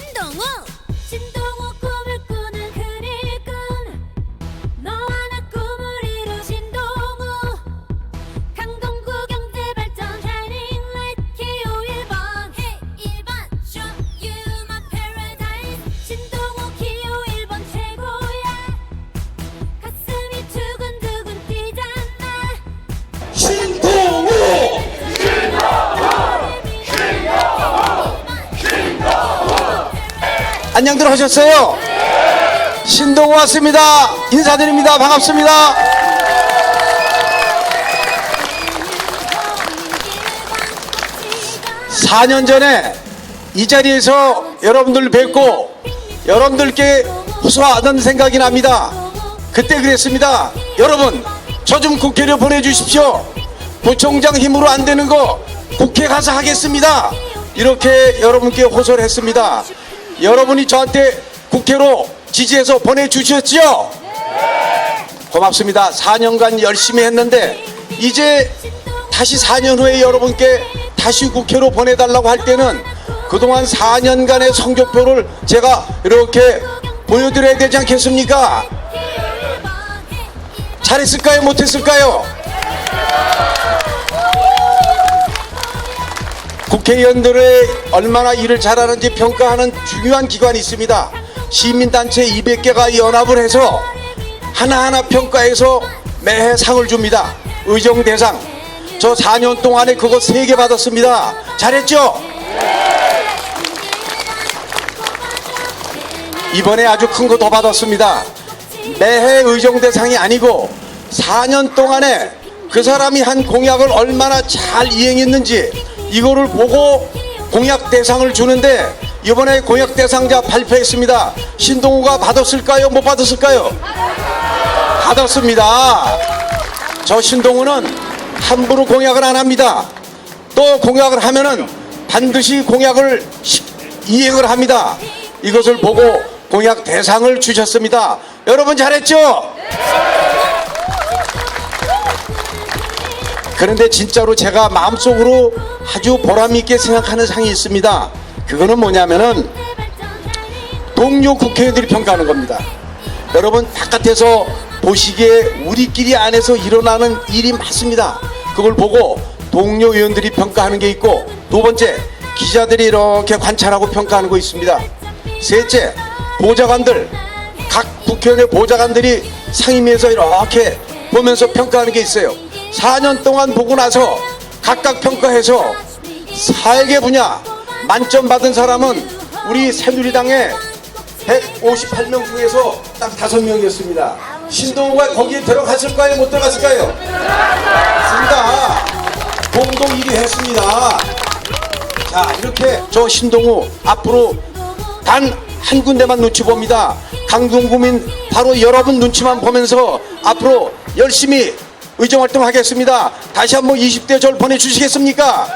신동우. 신동우 안녕들 하셨어요? 신동우 왔습니다. 인사드립니다. 반갑습니다. 4년 전에 이 자리에서 여러분들 뵙고 여러분들께 호소하던 생각이 납니다. 그때 그랬습니다. 여러분, 저 좀 국회로 보내주십시오. 부총장 힘으로 안 되는 거 국회 가서 하겠습니다. 이렇게 여러분께 호소를 했습니다. 여러분이 저한테 국회로 지지해서 보내주셨죠? 고맙습니다. 4년간 열심히 했는데 이제 다시 4년 후에 여러분께 다시 국회로 보내달라고 할 때는 그동안 4년간의 성적표를 제가 이렇게 보여드려야 되지 않겠습니까? 잘했을까요? 못했을까요? 국회의원들의 얼마나 일을 잘하는지 평가하는 중요한 기관이 있습니다. 시민단체 200개가 연합을 해서 하나하나 평가해서 매해 상을 줍니다. 의정대상. 저 4년 동안에 그거 3개 받았습니다. 잘했죠? 이번에 아주 큰 거 더 받았습니다. 매해 의정대상이 아니고 4년 동안에 그 사람이 한 공약을 얼마나 잘 이행했는지 이거를 보고 공약 대상을 주는데 이번에 공약 대상자 발표했습니다. 신동우가 받았을까요? 못 받았을까요? 받았습니다. 저 신동우는 함부로 공약을 안 합니다. 또 공약을 하면은 반드시 공약을 시- 이행을 합니다. 이것을 보고 공약 대상을 주셨습니다. 여러분 잘했죠? 그런데 진짜로 제가 마음속으로 아주 보람있게 생각하는 상이 있습니다. 그거는 뭐냐면은 동료 국회의원들이 평가하는 겁니다. 여러분 바깥에서 보시기에 우리끼리 안에서 일어나는 일이 많습니다. 그걸 보고 동료 의원들이 평가하는 게 있고 두 번째 기자들이 이렇게 관찰하고 평가하는 거 있습니다. 셋째 보좌관들 각 국회의원의 보좌관들이 상임위에서 이렇게 보면서 평가하는 게 있어요. 4년 동안 보고 나서 각각 평가해서 사회계 분야 만점 받은 사람은 우리 새누리당의 158명 중에서 딱 5명이었습니다. 신동우가 거기에 들어갔을까요? 못 들어갔을까요? 들어갔습니다. 공동 1위 했습니다. 자, 이렇게 저 신동우 앞으로 단 한 군데만 눈치 봅니다. 강동구민 바로 여러분 눈치만 보면서 앞으로 열심히 의정 활동 하겠습니다. 다시 한번 20대 절 보내주시겠습니까?